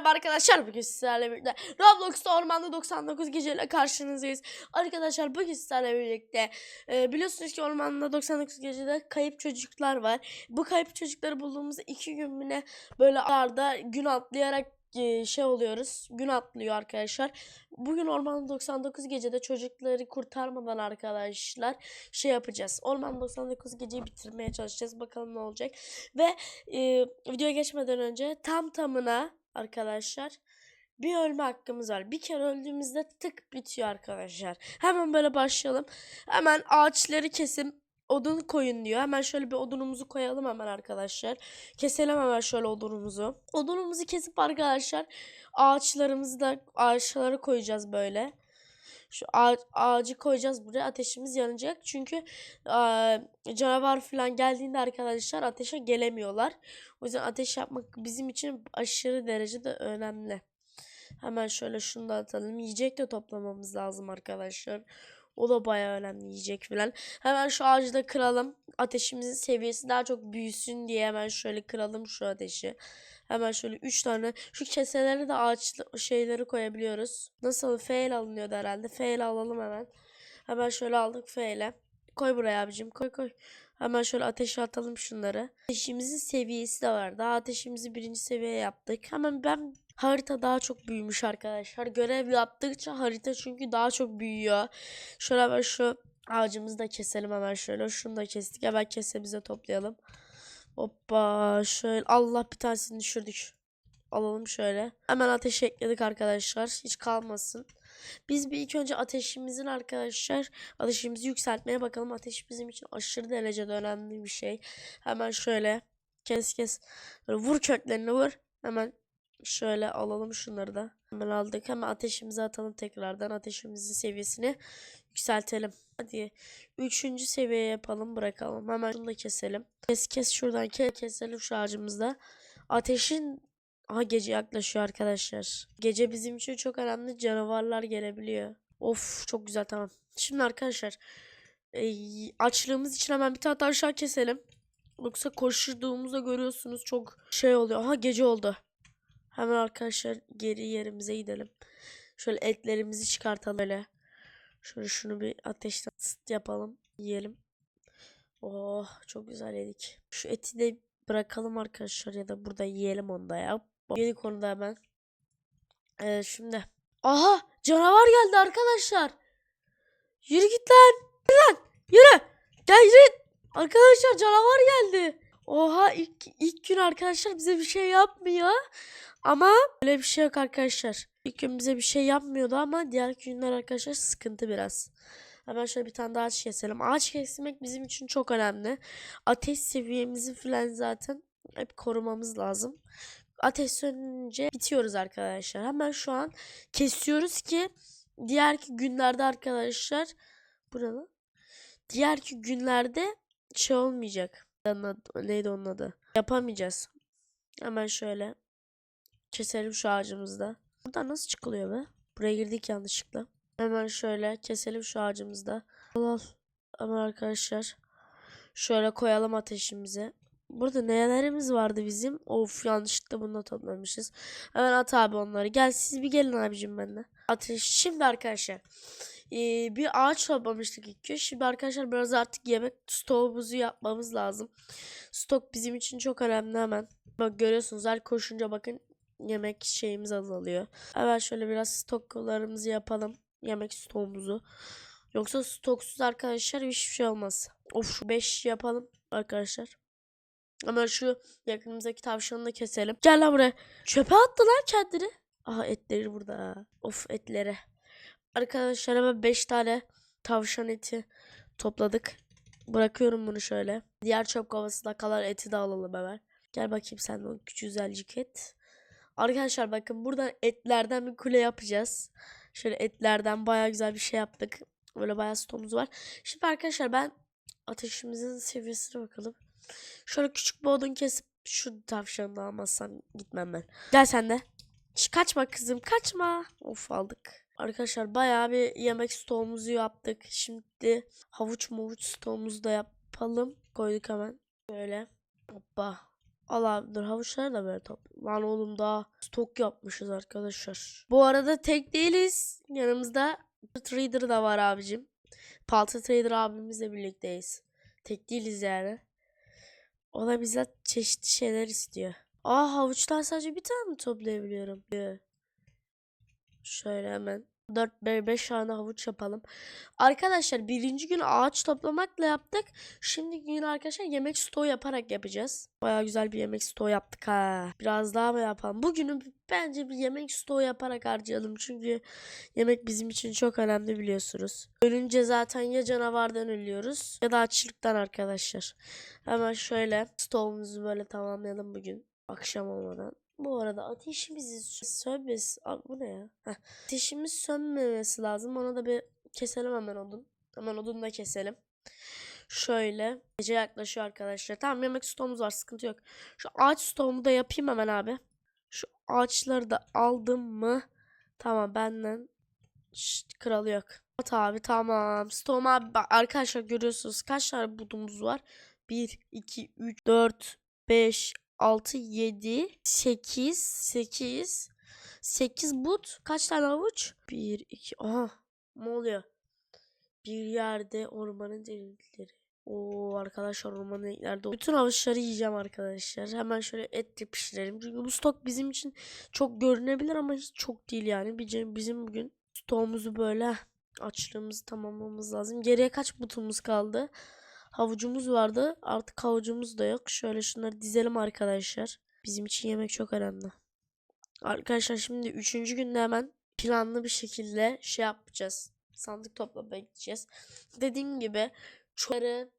merhaba arkadaşlar. Bugün sizlerle birlikte Roblox'ta Ormanda 99 geceyle karşınızdayız. Arkadaşlar bugün sizlerle birlikte e, biliyorsunuz ki Ormanda 99 gecede kayıp çocuklar var. Bu kayıp çocukları bulduğumuz iki gün ne böyle arda gün atlayarak e, şey oluyoruz. Gün atlıyor arkadaşlar. Bugün Ormanda 99 gecede çocukları kurtarmadan arkadaşlar şey yapacağız. Ormanda 99 geceyi bitirmeye çalışacağız. Bakalım ne olacak. Ve e, videoya geçmeden önce tam tamına arkadaşlar bir ölme hakkımız var. Bir kere öldüğümüzde tık bitiyor arkadaşlar. Hemen böyle başlayalım. Hemen ağaçları kesim odun koyun diyor. Hemen şöyle bir odunumuzu koyalım hemen arkadaşlar. Keselim hemen şöyle odunumuzu. Odunumuzu kesip arkadaşlar ağaçlarımızı da ağaçları koyacağız böyle. Şu ağa- ağacı koyacağız buraya ateşimiz yanacak. Çünkü eee, canavar falan geldiğinde arkadaşlar ateşe gelemiyorlar. O yüzden ateş yapmak bizim için aşırı derecede önemli. Hemen şöyle şunu da atalım. Yiyecek de toplamamız lazım arkadaşlar. O da bayağı önemli yiyecek falan. Hemen şu ağacı da kıralım. Ateşimizin seviyesi daha çok büyüsün diye hemen şöyle kıralım şu ateşi. Hemen şöyle 3 tane şu keseleri de ağaç şeyleri koyabiliyoruz. Nasıl fail alınıyordu herhalde. Fail alalım hemen. Hemen şöyle aldık fail'e. Koy buraya abicim koy koy. Hemen şöyle ateşe atalım şunları. Ateşimizin seviyesi de var. Daha ateşimizi birinci seviye yaptık. Hemen ben harita daha çok büyümüş arkadaşlar. Görev yaptıkça harita çünkü daha çok büyüyor. Şöyle hemen şu ağacımızı da keselim hemen şöyle. Şunu da kestik. Hemen kesemize toplayalım. Hoppa şöyle. Allah bir tanesini düşürdük. Alalım şöyle. Hemen ateş ekledik arkadaşlar. Hiç kalmasın. Biz bir ilk önce ateşimizin arkadaşlar ateşimizi yükseltmeye bakalım. Ateş bizim için aşırı derecede önemli bir şey. Hemen şöyle kes kes. Böyle vur köklerini vur. Hemen şöyle alalım şunları da. Hemen aldık. Hemen ateşimizi atalım tekrardan. Ateşimizin seviyesini yükseltelim. Hadi. Üçüncü seviye yapalım bırakalım. Hemen şunu da keselim. Kes kes şuradan kes, keselim şu ağacımızda. Ateşin Aha gece yaklaşıyor arkadaşlar. Gece bizim için çok önemli canavarlar gelebiliyor. Of çok güzel tamam. Şimdi arkadaşlar e, açlığımız için hemen bir tane tavşan keselim. Yoksa koşturduğumuzda görüyorsunuz çok şey oluyor. Aha gece oldu. Hemen arkadaşlar geri yerimize gidelim. Şöyle etlerimizi çıkartalım böyle. Şöyle şunu bir ateşten yapalım. Yiyelim. Oh çok güzel yedik. Şu eti de bırakalım arkadaşlar ya da burada yiyelim onu da ya. Yeni konuda hemen. Ee, şimdi. Aha canavar geldi arkadaşlar. Yürü git lan. Yürü lan. Yürü. Gel yürü. Arkadaşlar canavar geldi. Oha ilk, ilk gün arkadaşlar bize bir şey yapmıyor. Ama öyle bir şey yok arkadaşlar. İlk gün bize bir şey yapmıyordu ama diğer günler arkadaşlar sıkıntı biraz. Hemen şöyle bir tane daha ağaç keselim. Ağaç kesmek bizim için çok önemli. Ateş seviyemizi falan zaten hep korumamız lazım. Ateş sönünce bitiyoruz arkadaşlar. Hemen şu an kesiyoruz ki diğerki günlerde arkadaşlar burada diğerki günlerde şey olmayacak. Neydi onun adı? Yapamayacağız. Hemen şöyle keselim şu ağacımızda. Buradan nasıl çıkılıyor be? Buraya girdik yanlışlıkla. Hemen şöyle keselim şu ağacımızda. Al al. Hemen arkadaşlar. Şöyle koyalım ateşimize. Burada nelerimiz vardı bizim? Of yanlışlıkla bunu da toplamışız. Hemen at abi onları. Gel siz bir gelin abicim benimle. Ateş. Şimdi arkadaşlar. Eee, bir ağaç toplamıştık ilk gün. Şimdi arkadaşlar biraz artık yemek stoğumuzu yapmamız lazım. Stok bizim için çok önemli hemen. Bak görüyorsunuz her koşunca bakın yemek şeyimiz azalıyor. Hemen şöyle biraz stoklarımızı yapalım. Yemek stoğumuzu. Yoksa stoksuz arkadaşlar hiçbir şey olmaz. Of şu 5 yapalım arkadaşlar. Ama şu yakınımızdaki tavşanı da keselim. Gel lan buraya. Çöpe attı lan kendini. Aha etleri burada. Of etleri. Arkadaşlar hemen 5 tane tavşan eti topladık. Bırakıyorum bunu şöyle. Diğer çöp kovasında kalan eti de alalım hemen. Gel bakayım sen o güzelcik et. Arkadaşlar bakın buradan etlerden bir kule yapacağız. Şöyle etlerden baya güzel bir şey yaptık. Böyle bayağı stoğumuz var. Şimdi arkadaşlar ben ateşimizin seviyesine bakalım. Şöyle küçük bir odun kesip şu tavşanı almazsam gitmem ben. Gel sen de. Kaçma kızım kaçma. Of aldık. Arkadaşlar bayağı bir yemek stoğumuzu yaptık. Şimdi havuç mavuç stoğumuzu da yapalım. Koyduk hemen. Böyle. Hoppa. Al abi dur havuçları da böyle topla. Lan oğlum daha stok yapmışız arkadaşlar. Bu arada tek değiliz. Yanımızda Trader da var abicim. Palta Trader abimizle birlikteyiz. Tek değiliz yani. O da bize çeşitli şeyler istiyor. Aa havuçlar sadece bir tane mi toplayabiliyorum? Şöyle hemen 4-5 tane havuç yapalım. Arkadaşlar birinci gün ağaç toplamakla yaptık. Şimdi gün arkadaşlar yemek stoğu yaparak yapacağız. Baya güzel bir yemek stoğu yaptık ha. Biraz daha mı yapalım? Bugünü bence bir yemek stoğu yaparak harcayalım. Çünkü yemek bizim için çok önemli biliyorsunuz. Ölünce zaten ya canavardan ölüyoruz ya da açlıktan arkadaşlar. Hemen şöyle stoğumuzu böyle tamamlayalım bugün. Akşam olmadan. Bu arada ateşimizi sönmesi... Aa, bu ne ya? Heh. Ateşimiz sönmemesi lazım. Ona da bir keselim hemen odun. Hemen odunu da keselim. Şöyle. Gece yaklaşıyor arkadaşlar. Tamam yemek stoğumuz var. Sıkıntı yok. Şu ağaç stoğumu da yapayım hemen abi. Şu ağaçları da aldım mı? Tamam benden Şşt, kralı yok. At abi tamam. Stoğum abi bak, arkadaşlar görüyorsunuz kaç tane budumuz var? 1, 2, 3, 4, 5, 6, 7, 8, 8, 8 but. Kaç tane avuç? 1, 2, aha ne oluyor? Bir yerde ormanın derinlikleri. Oo arkadaşlar ormanın derinliklerde. Bütün avuçları yiyeceğim arkadaşlar. Hemen şöyle etle pişirelim. Çünkü bu stok bizim için çok görünebilir ama hiç çok değil yani. Bizim, bizim bugün stoğumuzu böyle açlığımızı tamamlamamız lazım. Geriye kaç butumuz kaldı? Havucumuz vardı. Artık havucumuz da yok. Şöyle şunları dizelim arkadaşlar. Bizim için yemek çok önemli. Arkadaşlar şimdi üçüncü günde hemen planlı bir şekilde şey yapacağız. Sandık toplamaya gideceğiz. Dediğim gibi çocukları,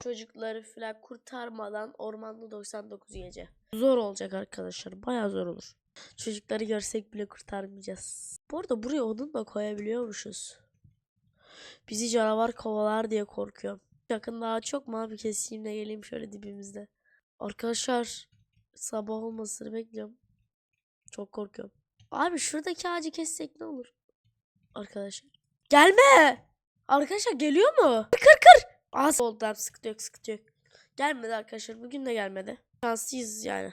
çocukları falan kurtarmadan ormanda 99 gece. Zor olacak arkadaşlar. Bayağı zor olur. Çocukları görsek bile kurtarmayacağız. Bu arada buraya odun da koyabiliyormuşuz. Bizi canavar kovalar diye korkuyorum. Yakın daha çok mu abi keseyim de geleyim şöyle dibimizde. Arkadaşlar sabah olmasını bekliyorum. Çok korkuyorum. Abi şuradaki ağacı kessek ne olur? Arkadaşlar. Gelme! Arkadaşlar geliyor mu? Kır kır! Az oldu tamam sıkıntı yok sıkıntı yok. Gelmedi arkadaşlar bugün de gelmedi. Şanslıyız yani.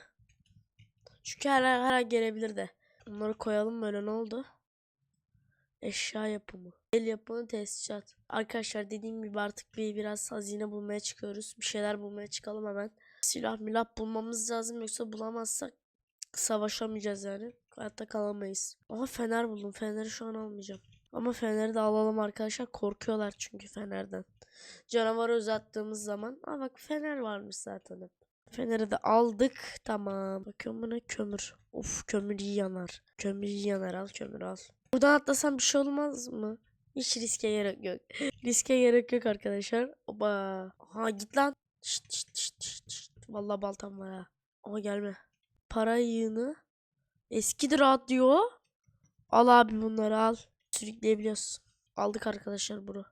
Çünkü her her, her an gelebilir de. Bunları koyalım böyle ne oldu? Eşya yapımı. El yapımı tesisat. Arkadaşlar dediğim gibi artık bir biraz hazine bulmaya çıkıyoruz. Bir şeyler bulmaya çıkalım hemen. Silah milah bulmamız lazım yoksa bulamazsak savaşamayacağız yani. Hayatta kalamayız. Ama fener buldum. Feneri şu an almayacağım. Ama feneri de alalım arkadaşlar. Korkuyorlar çünkü fenerden. Canavarı uzattığımız zaman. Aa bak fener varmış zaten hep. Feneri de aldık. Tamam. Bakıyorum buna kömür. Of kömür iyi yanar. Kömür iyi yanar. Al kömür al. Buradan atlasam bir şey olmaz mı? Hiç riske gerek yok. riske gerek yok arkadaşlar. Oba. Ha git lan. Şşt, şşt, şşt, şşt, şşt. Vallahi baltam var ha. Ama gelme. Para yığını. Eskidir rahat diyor. Al abi bunları al. Sürükleyebiliyoruz. Aldık arkadaşlar bunu.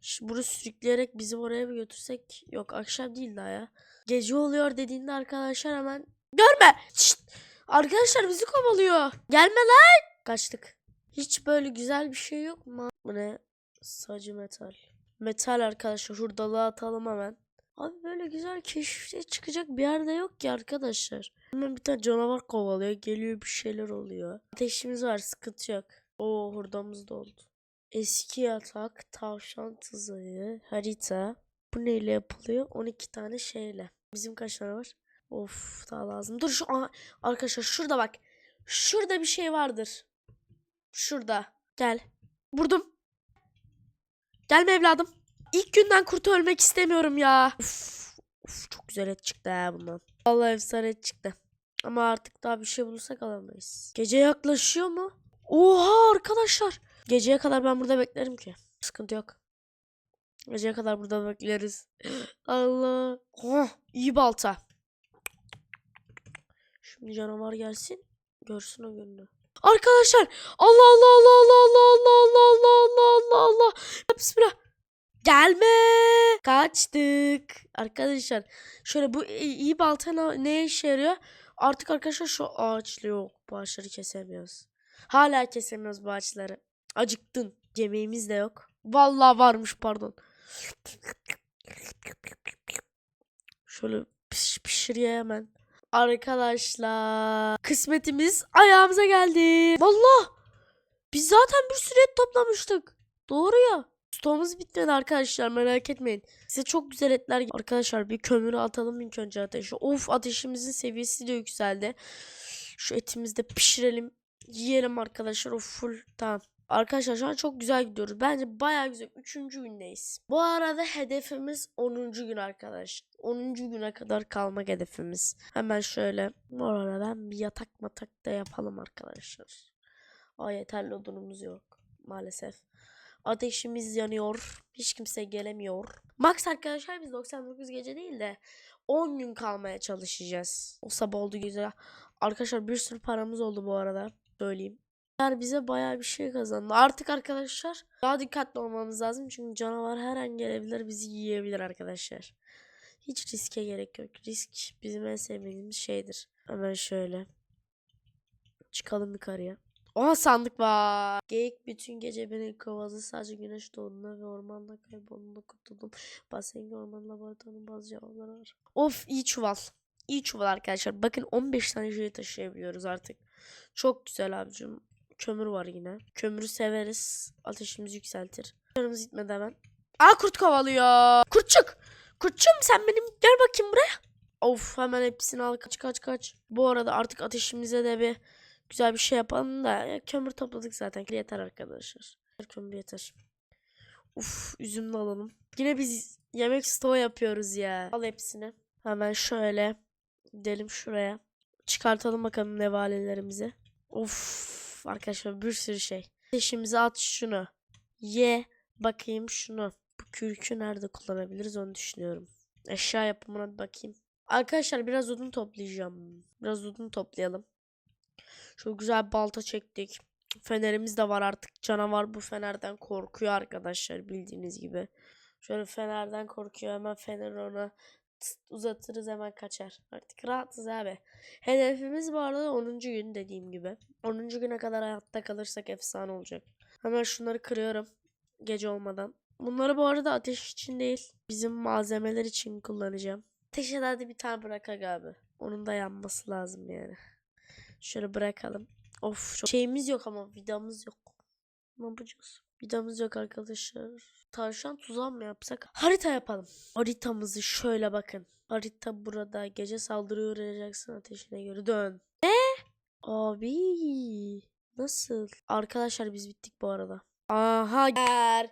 Şimdi bunu sürükleyerek bizim oraya mı götürsek? Yok akşam değil daha ya. Gece oluyor dediğinde arkadaşlar hemen görme. Şşt! Arkadaşlar bizi kovalıyor. Gelme lan. Kaçtık. Hiç böyle güzel bir şey yok mu? Bu ne? Sacı metal. Metal arkadaşlar hurdalığa atalım hemen. Abi böyle güzel keşfe çıkacak bir yerde yok ki arkadaşlar. Hemen bir tane canavar kovalıyor. Geliyor bir şeyler oluyor. Ateşimiz var sıkıntı yok. Oo hurdamız doldu. Eski yatak, tavşan tuzağı, harita. Bu neyle yapılıyor? 12 tane şeyle. Bizim kaç tane var? Of daha lazım. Dur şu arkadaşlar şurada bak. Şurada bir şey vardır. Şurada. Gel. Vurdum. Gelme evladım. İlk günden kurt ölmek istemiyorum ya. Uf, uf, çok güzel et çıktı ha bundan. Vallahi efsane et çıktı. Ama artık daha bir şey bulursak alamayız. Gece yaklaşıyor mu? Oha arkadaşlar. Geceye kadar ben burada beklerim ki. Sıkıntı yok. Geceye kadar burada bekleriz. Allah. Oh, iyi balta. Şimdi canavar gelsin. Görsün o gününü. Arkadaşlar. Allah Allah Allah Allah Allah Allah Allah Allah Allah Allah Allah. Bismillah. Gelme. Kaçtık. Arkadaşlar şöyle bu iyi balta ne, işe yarıyor? Artık arkadaşlar şu ağaçlı yok. Bu ağaçları kesemiyoruz. Hala kesemiyoruz bu ağaçları. Acıktın. Yemeğimiz de yok. Vallahi varmış pardon. Şöyle piş pişiriyor hemen. Arkadaşlar kısmetimiz ayağımıza geldi. Vallahi biz zaten bir sürü et toplamıştık. Doğru ya. Stoğumuz bitmedi arkadaşlar merak etmeyin. Size çok güzel etler Arkadaşlar bir kömürü atalım ilk önce ateşe. Of ateşimizin seviyesi de yükseldi. Şu etimizi de pişirelim. Yiyelim arkadaşlar. Of full tamam. Arkadaşlar şu an çok güzel gidiyoruz. Bence bayağı güzel. Üçüncü gündeyiz. Bu arada hedefimiz 10. gün arkadaşlar. 10. güne kadar kalmak hedefimiz. Hemen şöyle. Bu arada ben bir yatak matak da yapalım arkadaşlar. Aa yeterli odunumuz yok. Maalesef. Ateşimiz yanıyor. Hiç kimse gelemiyor. Max arkadaşlar biz 99 gece değil de 10 gün kalmaya çalışacağız. O sabah oldu güzel. Arkadaşlar bir sürü paramız oldu bu arada. Söyleyeyim. Yani bize bayağı bir şey kazandı. Artık arkadaşlar daha dikkatli olmamız lazım. Çünkü canavar her an gelebilir bizi yiyebilir arkadaşlar. Hiç riske gerek yok. Risk bizim en sevmediğimiz şeydir. Hemen şöyle. Çıkalım yukarıya. Oha sandık var. Geyik bütün gece beni kovaladı. Sadece güneş doğduğunda ve ormanda kaybolduğunda kurtuldum. Basengi orman laboratuvarının bazı cevapları var. Of iyi çuval. İyi çuval arkadaşlar. Bakın 15 tane şey taşıyabiliyoruz artık. Çok güzel abicim. Kömür var yine. Kömürü severiz. Ateşimizi yükseltir. Canımız gitmedi hemen. Aa kurt kovalıyor. Kurtçuk. Kurtçum sen benim gel bakayım buraya. Of hemen hepsini al kaç kaç kaç. Bu arada artık ateşimize de bir güzel bir şey yapalım da ya, kömür topladık zaten. Yeter arkadaşlar. Kömür yeter. Uf üzüm de alalım. Yine biz yemek stoğu yapıyoruz ya. Al hepsini. Hemen şöyle gidelim şuraya. Çıkartalım bakalım nevalelerimizi. Of arkadaşlar bir sürü şey. Ateşimize at şunu. Ye bakayım şunu. Bu kürkü nerede kullanabiliriz onu düşünüyorum. Eşya yapımına bir bakayım. Arkadaşlar biraz odun toplayacağım. Biraz odun toplayalım. Şu güzel balta çektik. Fenerimiz de var artık. Canavar bu fenerden korkuyor arkadaşlar bildiğiniz gibi. Şöyle fenerden korkuyor. Hemen feneri ona uzatırız hemen kaçar. Artık rahatız abi. Hedefimiz bu arada 10. gün dediğim gibi. 10. güne kadar hayatta kalırsak efsane olacak. Hemen şunları kırıyorum. Gece olmadan. Bunları bu arada ateş için değil. Bizim malzemeler için kullanacağım. Ateşe de hadi bir tane bırakak abi. Onun da yanması lazım yani. Şöyle bırakalım. Of çok şeyimiz yok ama vidamız yok. Ne yapacağız? Vidamız yok arkadaşlar. Tavşan tuzağı mı yapsak? Harita yapalım. Haritamızı şöyle bakın. Harita burada. Gece saldırıya uğrayacaksın ateşine göre. Dön. Ne? Abi. Nasıl? Arkadaşlar biz bittik bu arada. Aha gel.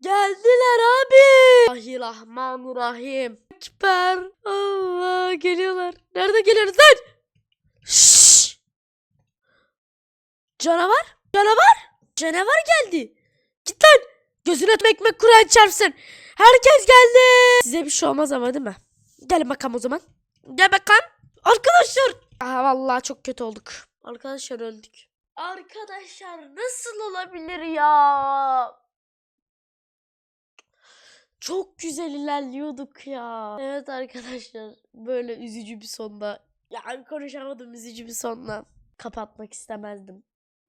Geldiler abi. Rahmanirrahim. Ekber. Allah geliyorlar. Nerede geliyoruz? Şşş. Canavar? Canavar? Canavar geldi. Git lan. Gözüne ekmek Kur'an çarpsın. Herkes geldi. Size bir şey olmaz ama değil mi? Gelin bakalım o zaman. Gel bakalım. Arkadaşlar. Aha vallahi çok kötü olduk. Arkadaşlar öldük. Arkadaşlar nasıl olabilir ya? Çok güzel ilerliyorduk ya. Evet arkadaşlar böyle üzücü bir sonda yani konuşamadım üzücü bir sonla kapatmak istemezdim.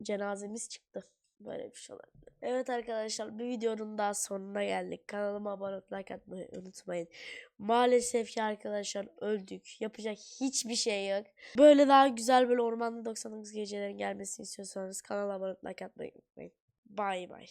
Cenazemiz çıktı. Böyle bir şey olabilir. Evet arkadaşlar bir videonun daha sonuna geldik. Kanalıma abone olup like atmayı unutmayın. Maalesef ki arkadaşlar öldük. Yapacak hiçbir şey yok. Böyle daha güzel böyle ormanda 99 gecelerin gelmesini istiyorsanız kanala abone olup like atmayı unutmayın. Bye bye.